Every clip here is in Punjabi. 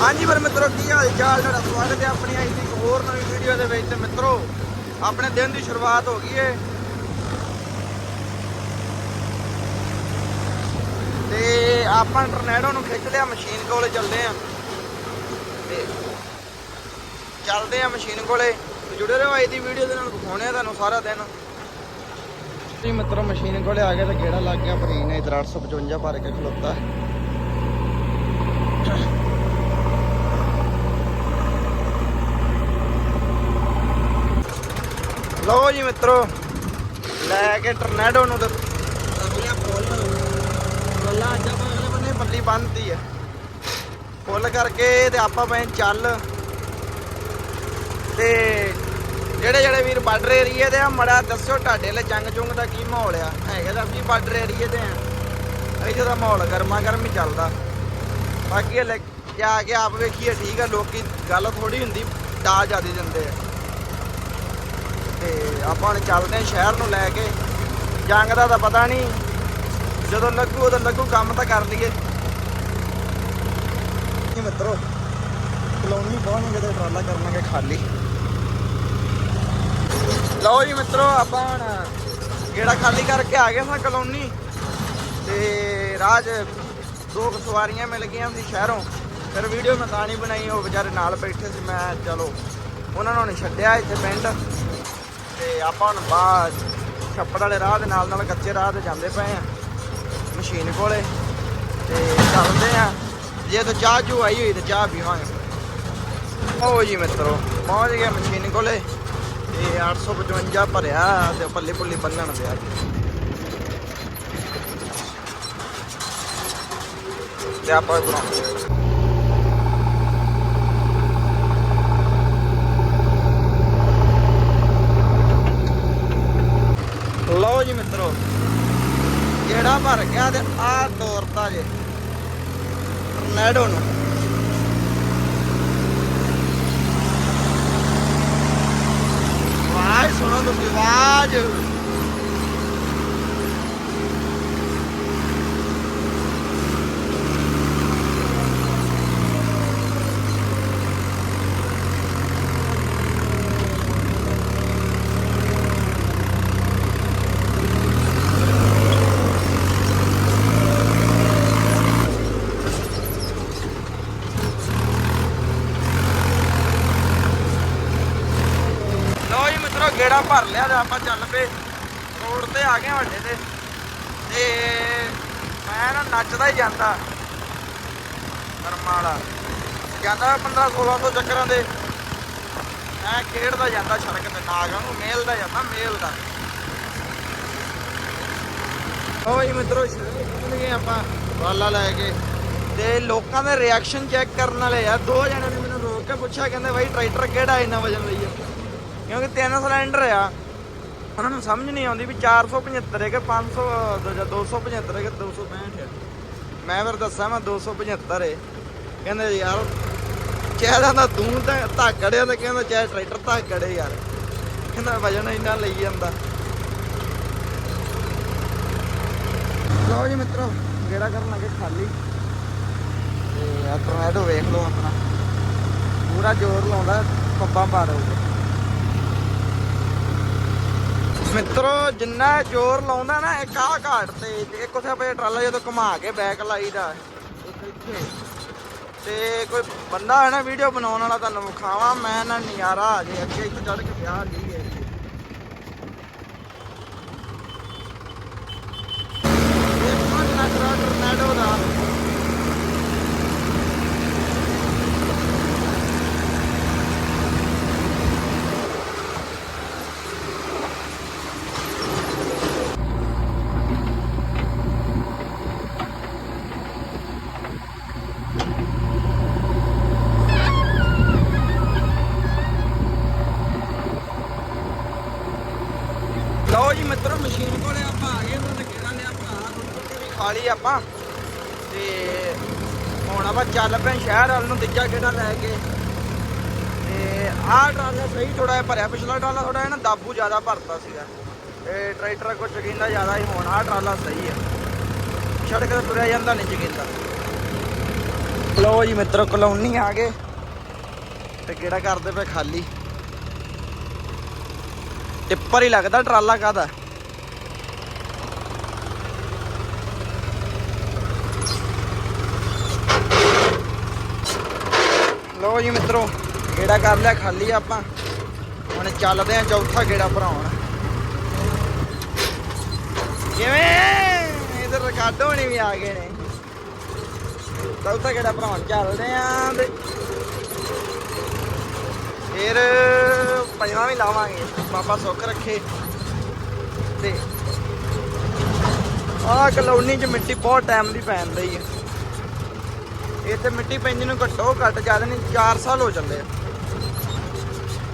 ਹਾਂਜੀ ਪਰ ਮਿੱਤਰੋ, ਕੀ ਹਾਲ ਚਾਲ? ਤੁਹਾਡਾ ਸਵਾਗਤ ਹੈ ਆਪਣੀ ਆਈ ਦੀ ਇੱਕ ਹੋਰ ਨਵੀਂ ਵੀਡੀਓ ਦੇ ਵਿੱਚ। ਤੇ ਮਿੱਤਰੋ, ਆਪਣੇ ਦਿਨ ਦੀ ਸ਼ੁਰੂਆਤ ਹੋ ਗਈ ਏ। ਤੇ ਆਪਾਂ ਟਰਨੈਡੋ ਨੂੰ ਖਿੱਚ ਲਿਆ ਮਸ਼ੀਨ ਕੋਲੇ ਚੱਲਦੇ ਆ। ਤੇ ਚੱਲਦੇ ਆ ਮਸ਼ੀਨ ਕੋਲੇ। ਜੁੜੇ ਰਹੋ ਅੱਜ ਦੀ ਵੀਡੀਓ ਦੇ ਨਾਲ ਵਿਖਾਉਣੇ ਆ ਤੁਹਾਨੂੰ ਸਾਰਾ ਦਿਨ। ਜੀ ਮਿੱਤਰੋ ਮਸ਼ੀਨ ਕੋਲੇ ਆ ਗਏ ਤੇ ਗੇੜਾ ਲੱਗ ਗਿਆ ਭਰੀ ਨੇ, ਇਧਰ 855 ਭਰ ਕੇ ਖਲੋਤਾ। ਲਓ ਜੀ ਮਿੱਤਰੋ, ਲੈ ਕੇ ਟਰਨੈਡੋ ਨੂੰ ਤੇ ਅਗਲੇ ਫੁੱਲ ਗੱਲਾਂ ਅੱਜ ਆਪਾਂ ਅਗਲੇ ਬੰਨੇ ਪੱਲੀ ਬੰਨਤੀ ਹੈ ਫੁੱਲ ਕਰਕੇ ਤੇ ਆਪਾਂ ਪਏ ਚੱਲ। ਤੇ ਜਿਹੜੇ ਜਿਹੜੇ ਵੀਰ ਬਾਰਡਰ ਏਰੀਏ ਦੇ ਆ, ਮੜਾ ਦੱਸਿਓ ਤੁਹਾਡੇ ਲਈ ਜੰਗ ਜੁੰਗ ਦਾ ਕੀ ਮਾਹੌਲ ਆ? ਹੈਗਾ ਤਾਂ ਵੀ ਬਾਰਡਰ ਏਰੀਏ ਦੇ ਆ। ਇੱਥੇ ਦਾ ਮਾਹੌਲ ਗਰਮਾ ਗਰਮ ਹੀ ਚੱਲਦਾ। ਬਾਕੀ ਹਲੇ ਜਾ ਕੇ ਆਪ ਵੇਖੀਏ, ਠੀਕ ਆ, ਲੋਕੀ ਗੱਲ ਥੋੜੀ ਹੁੰਦੀ ਡਾ ਜ਼ਿਆਦਾ ਦਿੰਦੇ ਆ। ਆਪਾਂ ਹੁਣ ਚੱਲਦੇ ਸ਼ਹਿਰ ਨੂੰ ਲੈ ਕੇ। ਜੰਗ ਦਾ ਤਾਂ ਪਤਾ ਨਹੀਂ ਜਦੋਂ ਲੱਗੂ ਉਦੋਂ ਲੱਗੂ ਕੰਮ ਤਾਂ ਕਰ ਲਈਏ। ਕੀ ਮਿੱਤਰੋ ਕਲੋਨੀ ਪਹੁੰਚਾਂਗੇ ਤੇ ਟਰਾਲਾ ਕਰ ਲਾਂਗੇ ਖਾਲੀ। ਲਓ ਜੀ ਮਿੱਤਰੋ ਆਪਾਂ ਹੁਣ ਗੇੜਾ ਖਾਲੀ ਕਰਕੇ ਆ ਗਏ ਸਾਂ ਕਲੋਨੀ। ਤੇ ਰਾਜ ਦੋ ਸਵਾਰੀਆਂ ਮਿਲ ਗਈਆਂ ਸੀ ਸ਼ਹਿਰੋਂ। ਫਿਰ ਵੀਡੀਓ ਮੈਂ ਤਾਂ ਨਹੀਂ ਬਣਾਈ ਉਹ ਵਿਚਾਰੇ ਨਾਲ ਬੈਠੇ ਸੀ ਮੈਂ ਚਲੋ ਉਹਨਾਂ ਨੂੰ ਛੱਡਿਆ ਇੱਥੇ ਪਿੰਡ। ਤੇ ਆਪਾਂ ਹੁਣ ਬਾਹਰ ਛੱਪੜ ਵਾਲੇ ਰਾਹ ਦੇ ਨਾਲ ਨਾਲ ਕੱਚੇ ਰਾਹ ਤੇ ਜਾਂਦੇ ਪਏ ਆ, ਮਸ਼ੀਨ ਕੋਲੇ, ਤੇ ਚੱਲਦੇ ਆ। ਜੇ ਤਾਂ ਚਾਹ ਚੂ ਆਈ ਹੋਈ ਤਾਂ ਚਾਹ ਪੀਵਾਂਗੇ। ਓ ਜੀ ਮਿੱਤਰੋ, ਪਹੁੰਚ ਗਏ ਮਸ਼ੀਨ ਕੋਲੇ, ਤੇ 855 ਭਰਿਆ ਤੇ ਪੱਲੀ ਪੁੱਲੀ ਬੰਨਣ ਪਿਆ ਅੱਜ ਤੇ ਆਪਾਂ ਬਣਾਉਂਦੇ ਲਓ ਜੀ ਮਿੱਤਰੋ। ਜਿਹੜਾ ਭਰ ਗਿਆ ਤੇ ਆ ਤੋਰਤਾ ਜੇ। ਟਰਨੈਡੋ ਨੂੰ। ਆਵਾਜ਼ ਸੁਣੋ ਤੁਸੀਂ, ਆਵਾਜ਼ ਲਓ ਜੀ ਮਿੱਤਰੋ ਗੇੜਾ ਭਰ ਲਿਆ ਤੇ ਆਪਾਂ ਚੱਲ ਪਏ। ਰੋਡ ਤੇ ਆ ਗਏ ਵੱਡੇ ਤੇ। ਤੇ ਮੈਂ ਨਾ ਨੱਚਦਾ ਹੀ ਜਾਂਦਾ। ਕਰਮਾਂ ਵਾਲਾ। ਜਾਂਦਾ 15 1600 ਚੱਕਰਾਂ ਦੇ ਮੈਂ ਖੇਡਦਾ ਜਾਂਦਾ ਸੜਕ ਤੇ, ਨਾਗ ਨੂੰ ਮੇਲਦਾ ਜਾਂਦਾ ਮੇਲਦਾ ਓ ਜੀ ਮਿੱਤਰੋ, ਸ਼ੁਰੂ ਆਪਾਂ। ਵਾਲਾ ਲੈ ਕੇ। ਤੇ ਲੋਕਾਂ ਦੇ ਰਿਐਕਸ਼ਨ ਚੈੱਕ ਕਰਨ ਵਾਲੇ ਆ। ਦੋ ਜਣਿਆਂ ਨੇ ਮੈਨੂੰ ਰੋਕ ਕੇ ਪੁੱਛਿਆ, ਕਹਿੰਦੇ ਬਾਈ ਟਰੈਕਟਰ ਕਿਹੜਾ ਇੰਨਾ ਵਜਨ ਲਈ ਆ ਕਿਉਂਕਿ ਤਿੰਨ ਸਿਲੰਡਰ ਆ। ਉਹਨਾਂ ਨੂੰ ਸਮਝ ਨਹੀਂ ਆਉਂਦੀ ਵੀ 475 ਹੈ ਕਿ 500 ਜਾਂ 275 ਹੈ ਕਿ 265 ਹੈ। ਮੈਂ ਫਿਰ ਦੱਸਾਂ, ਮੈਂ 275 ਹੈ। ਕਹਿੰਦੇ ਯਾਰ ਚਿਹਰਾ ਦਾ ਤੂੰ ਤਾਂ ਧਾਕੜਿਆ ਤੇ ਕਹਿੰਦਾ ਚਾਹੇ ਟਰੈਕਟਰ ਧਾਕੜੇ ਯਾਰ। ਕਹਿੰਦਾ ਵਜਨ ਇੰਨਾ ਲਈ ਜਾਂਦਾ। ਲਓ ਜੀ ਮਿੱਤਰੋ, ਗੇੜਾ ਕਰਨ ਲੱਗੇ ਖਾਲੀ। ਤੇ ਆ ਟਰਨੈਡੋ ਵੇਖ ਲਓ ਆਪਣਾ। ਪੂਰਾ ਜ਼ੋਰ ਲਾਉਂਦਾ ਪੱਬਾਂ ਪਾ ਰਹੂਗਾ ਮਿੱਤਰੋ, ਜਿੰਨਾ ਜ਼ੋਰ ਲਾਉਂਦਾ ਨਾ, ਇੱਕ ਆਹ ਘਾਟ ਤੇ ਇੱਕ ਉਥੇ ਆਪਣੇ ਟਰਾਲਾ ਜਦੋਂ ਘੁਮਾ ਕੇ ਬੈਕ ਲਾਈਦਾ। ਇੱਥੇ। ਤੇ ਕੋਈ ਬੰਦਾ ਹੈ ਨਾ ਵੀਡੀਓ ਬਣਾਉਣ ਵਾਲਾ, ਤੁਹਾਨੂੰ ਵਿਖਾਵਾਂ, ਮੈਂ ਨਾ ਨਜ਼ਾਰਾ ਆ ਜੇ, ਅੱਗੇ ਇੱਥੇ ਚੜ ਕੇ ਵਿਆਹ ਲਈ ਹੈ। ਦੇਖੋ ਨਾ ਟਰਨੈਡੋ ਦਾ ਲਓ ਜੀ ਮਿੱਤਰੋ, ਮਸ਼ੀਨ ਕੋਲੇ ਆਪਾਂ ਆ ਗਏ ਉਹਨਾਂ ਨੇ ਕਿਹੜਾ ਲਿਆ ਭਰਾ? ਵੀ ਖਾ ਲਈ ਆਪਾਂ। ਤੇ ਹੁਣ ਆਪਾਂ ਚੱਲ ਪਏ ਸ਼ਹਿਰ, ਵੱਲ ਨੂੰ ਤੀਜਾ ਕਿਹੜਾ ਲੈ ਕੇ। ਤੇ ਆਹ ਟਰਾਲਾ ਸਹੀ ਥੋੜਾ ਜਿਹਾ ਭਰਿਆ, ਪਿਛਲਾ ਟਰਾਲਾ ਥੋੜਾ ਜਿਹਾ ਨਾ ਦਾਬੂ ਜ਼ਿਆਦਾ ਭਰਤਾ ਸੀਗਾ। ਤੇ ਟਰੈਕਟਰ ਕੁਝ ਚਗਿੰਦਾ ਜ਼ਿਆਦਾ ਹੀ ਹੁਣ ਆਹ ਟਰਾਲਾ ਸਹੀ ਹੈ ਸੜਕ ਤੇ ਤੁਰਿਆ ਜਾਂਦਾ ਨਹੀਂ ਚਗਿੰਦਾ ਲਓ ਜੀ ਮਿੱਤਰੋ, ਕਲੋਨੀ ਆ ਗਏ। ਤੇ ਕਿਹੜਾ ਕਰਦੇ ਪਏ ਖਾਲੀ। ਟਿੱਪਰ ਹੀ ਲੱਗਦਾ, ਟਰਾਲਾ ਕਾਦਾ ਲੋ ਜੀ ਮਿੱਤਰੋ, ਗੇੜਾ ਕਰ ਲਿਆ, ਖਾਲੀ ਆਪਾਂ। ਹੁਣ ਚੱਲਦੇ ਆ ਚੌਥਾ ਗੇੜਾ ਭਰਾਉਣ। ਕਿਵੇਂ? ਇਧਰ ਰਿਕਾਰਡੋ ਨਹੀਂ ਵੀ ਆ ਗਏ ਨੇ। ਚੌਥਾ ਗੇੜਾ ਭਰਾਉਣ ਚੱਲਦੇ ਆ ਤੇ ਫਿਰ ਪੰਜਵਾਂ ਵੀ ਲਾਵਾਂਗੇ। ਬਾਬਾ ਸੁੱਖ ਰੱਖੇ। ਤੇ ਆਹ ਕਲੋਨੀ 'ਚ ਮਿੱਟੀ ਬਹੁਤ ਟਾਈਮ ਦੀ ਪੈਣ ਰਹੀ ਹੈ ਇਹ ਤੇ ਮਿੱਟੀ ਪੈਂਦੀ ਨੂੰ ਘੱਟੋ ਘੱਟ ਜ਼ਿਆਦਾ ਨਹੀਂ 4 ਸਾਲ ਹੋ ਚੱਲੇ ਆ।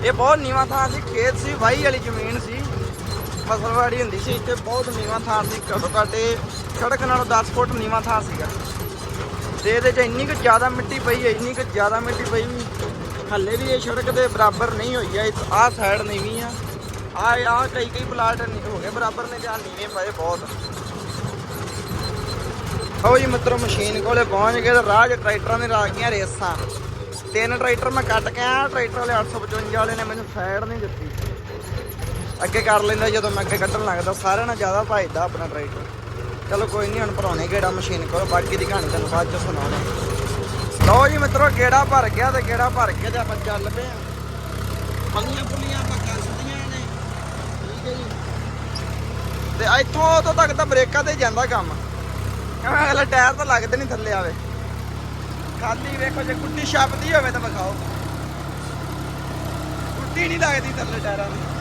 ਇਹ ਬਹੁਤ ਨੀਵਾਂ ਥਾਂ ਸੀ, ਖੇਤ ਸੀ, ਵਾਹੀ ਵਾਲੀ ਜ਼ਮੀਨ ਸੀ। ਫਸਲਵਾੜੀ ਹੁੰਦੀ ਸੀ, ਇੱਥੇ ਬਹੁਤ ਨੀਵਾਂ ਥਾਂ ਸੀ, ਘੱਟੋ ਘੱਟ ਇਹ ਸੜਕ ਨਾਲੋਂ 10 ਫੁੱਟ ਨੀਵਾਂ ਥਾਂ ਸੀਗਾ। ਤੇ ਇਹਦੇ 'ਚ ਇੰਨੀ ਕੁ ਜ਼ਿਆਦਾ ਮਿੱਟੀ ਪਈ ਹੈ, ਇੰਨੀ ਕੁ ਜ਼ਿਆਦਾ ਮਿੱਟੀ ਪਈ ਹੱਲੇ ਵੀ ਇਹ ਸੜਕ ਦੇ ਬਰਾਬਰ ਨਹੀਂ ਹੋਈ ਹੈ ਆਹ ਸਾਈਡ ਨੀਵੀਂ ਆ। ਆ ਆ ਕਈ ਕਈ ਪਲਾਟ ਹੋ ਗਏ ਬਰਾਬਰ ਨੇ, ਜਾਂ ਨੀਵੇਂ ਪਏ ਬਹੁਤ। ਹੋ ਜੀ ਮਿੱਤਰੋ, ਮਸ਼ੀਨ ਕੋਲੇ ਪਹੁੰਚ ਗਏ ਤੇ ਰਾਹ 'ਚ ਟਰੈਕਟਰਾਂ ਨੇ ਲਾ ਗਈਆਂ ਰੇਸਾਂ। ਤਿੰਨ ਟਰੈਕਟਰ ਮੈਂ ਕੱਟ ਕੇ ਆਇਆ, ਟਰੈਕਟਰ ਵਾਲੇ 855 ਵਾਲੇ ਨੇ ਮੈਨੂੰ ਸਾਈਡ ਨਹੀਂ ਦਿੱਤੀ। ਅੱਗੇ ਕਰ ਲੈਂਦਾ ਜਦੋਂ ਮੈਂ ਅੱਗੇ ਕੱਢਣ ਲੱਗਦਾ, ਸਾਰਿਆਂ ਨਾਲ ਜ਼ਿਆਦਾ ਭਜਦਾ ਆਪਣਾ ਟਰੈਕਟਰ। ਚਲੋ ਕੋਈ ਨਹੀਂ ਹੁਣ ਭਰਾਉਣੇ ਗੇੜਾ ਮਸ਼ੀਨ ਕੋਲ, ਬਾਕੀ ਦੀ ਕਹਾਣੀ ਤੁਹਾਨੂੰ ਬਾਅਦ ਚ ਸੁਣਾਉਣੇ ਜੀ ਮਿੱਤਰੋ ਗੇੜਾ ਭਰ ਗਿਆ ਤੇ ਗੇੜਾ ਭਰ ਕੇ ਤੇ ਆਪਾਂ ਚੱਲ ਪਏ ਆ ਪੱਲੀਆਂ ਪੁੱਲੀਆਂ ਆਪਾਂ ਕੱਸਦੀਆਂ ਨੇ ਠੀਕ ਹੈ ਜੀ। ਤੇ ਇੱਥੋਂ ਉਦੋਂ ਤੱਕ ਤਾਂ ਬ੍ਰੇਕਾਂ ਤੇ ਜਾਂਦਾ ਕੰਮ। ਅਗਲਾ ਟਾਇਰ ਤਾਂ ਲੱਗਦੇ ਨਹੀਂ ਥੱਲੇ ਆਵੇ। ਖਾਲੀ ਵੇਖੋ ਜੇ ਕੁੱਟੀ ਛਾਪਦੀ ਹੋਵੇ ਤਾਂ ਵਿਖਾਓ। ਕੁੱਟੀ ਨਹੀਂ ਲੱਗਦੀ ਥੱਲੇ ਟਾਇਰਾਂ ਦੀ।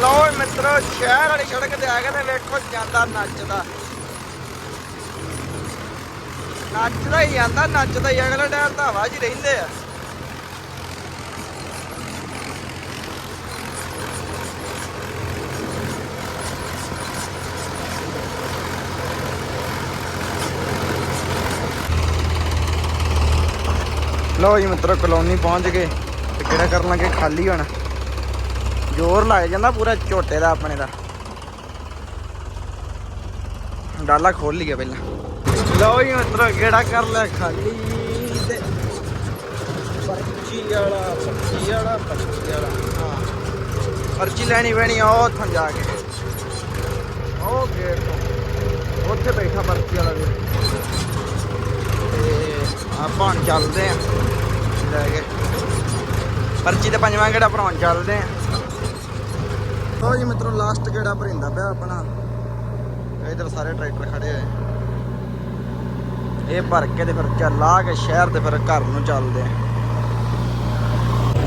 ਲੋ ਮਿੱਤਰੋ, ਸ਼ਹਿਰ ਵਾਲੀ ਸੜਕ ਤੇ ਆ ਗਏ ਤੇ ਵੇਖੋ ਜਾਂਦਾ ਨੱਚਦਾ। ਨੱਚਦਾ ਹੀ ਜਾਂਦਾ, ਨੱਚਦਾ ਹੀ, ਅਗਲਾ ਟਾਇਰ ਤਾਂ ਹਵਾ 'ਚ ਹੀ ਰਹਿੰਦੇ ਆ। ਲਓ ਜੀ ਮਿੱਤਰੋ, ਕਲੋਨੀ ਪਹੁੰਚ ਗਏ, ਤੇ ਕਿਹੜਾ ਕਰਨ ਲੱਗੇ? ਖਾਲੀ ਹੋਣਾ। ਜ਼ੋਰ ਲੱਗ ਜਾਂਦਾ ਪੂਰਾ ਝੋਟੇ ਦਾ ਆਪਣੇ ਦਾ। ਡਾਲਾ ਖੋਲ ਲਈਏ ਪਹਿਲਾਂ। ਲਓ ਜੀ ਮਿੱਤਰੋ ਕਿਹੜਾ ਕਰ ਲੈ ਖਾਲੀ ਤੇ ਪਰਚੀ ਵਾਲਾ ਪਰਚੀ ਵਾਲਾ ਪਰਚੀ ਵਾਲਾ। ਹਾਂ। ਪਰਚੀ ਲੈਣੀ ਪੈਣੀ ਆ, ਉਹ ਉੱਥੋਂ ਜਾ ਕੇ। ਉਹ ਗੇਟ ਤੋਂ। ਉੱਥੇ ਬੈਠਾ ਪਰਚੀ ਵਾਲਾ ਵੀ। ਤੇ ਆਪਾਂ ਚੱਲਦੇ ਆ। ਲੈ ਕੇ। ਪਰਚੀ ਤੇ ਪੰਜਵਾਂ ਕਿਹੜਾ ਭਰਾਉਣ ਚੱਲਦੇ ਆ। ਲੋ ਜੀ ਮਿੱਤਰੋ ਲਾਸਟ ਕਿਹੜਾ ਭਰਿੰਦਾ ਪਿਆ ਆਪਣਾ। ਇਧਰ ਸਾਰੇ ਟਰੈਕਟਰ ਖੜੇ ਹੋਏ ਇਹ ਭਰ ਕੇ ਤੇ ਫਿਰ ਚੱਲ, ਆ ਕੇ ਸ਼ਹਿਰ ਤੇ ਫਿਰ ਘਰ ਨੂੰ ਚੱਲਦੇ ਆ।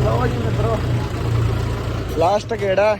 ਲੋ ਜੀ ਮਿੱਤਰੋ ਲਾਸਟ ਕਿਹੜਾ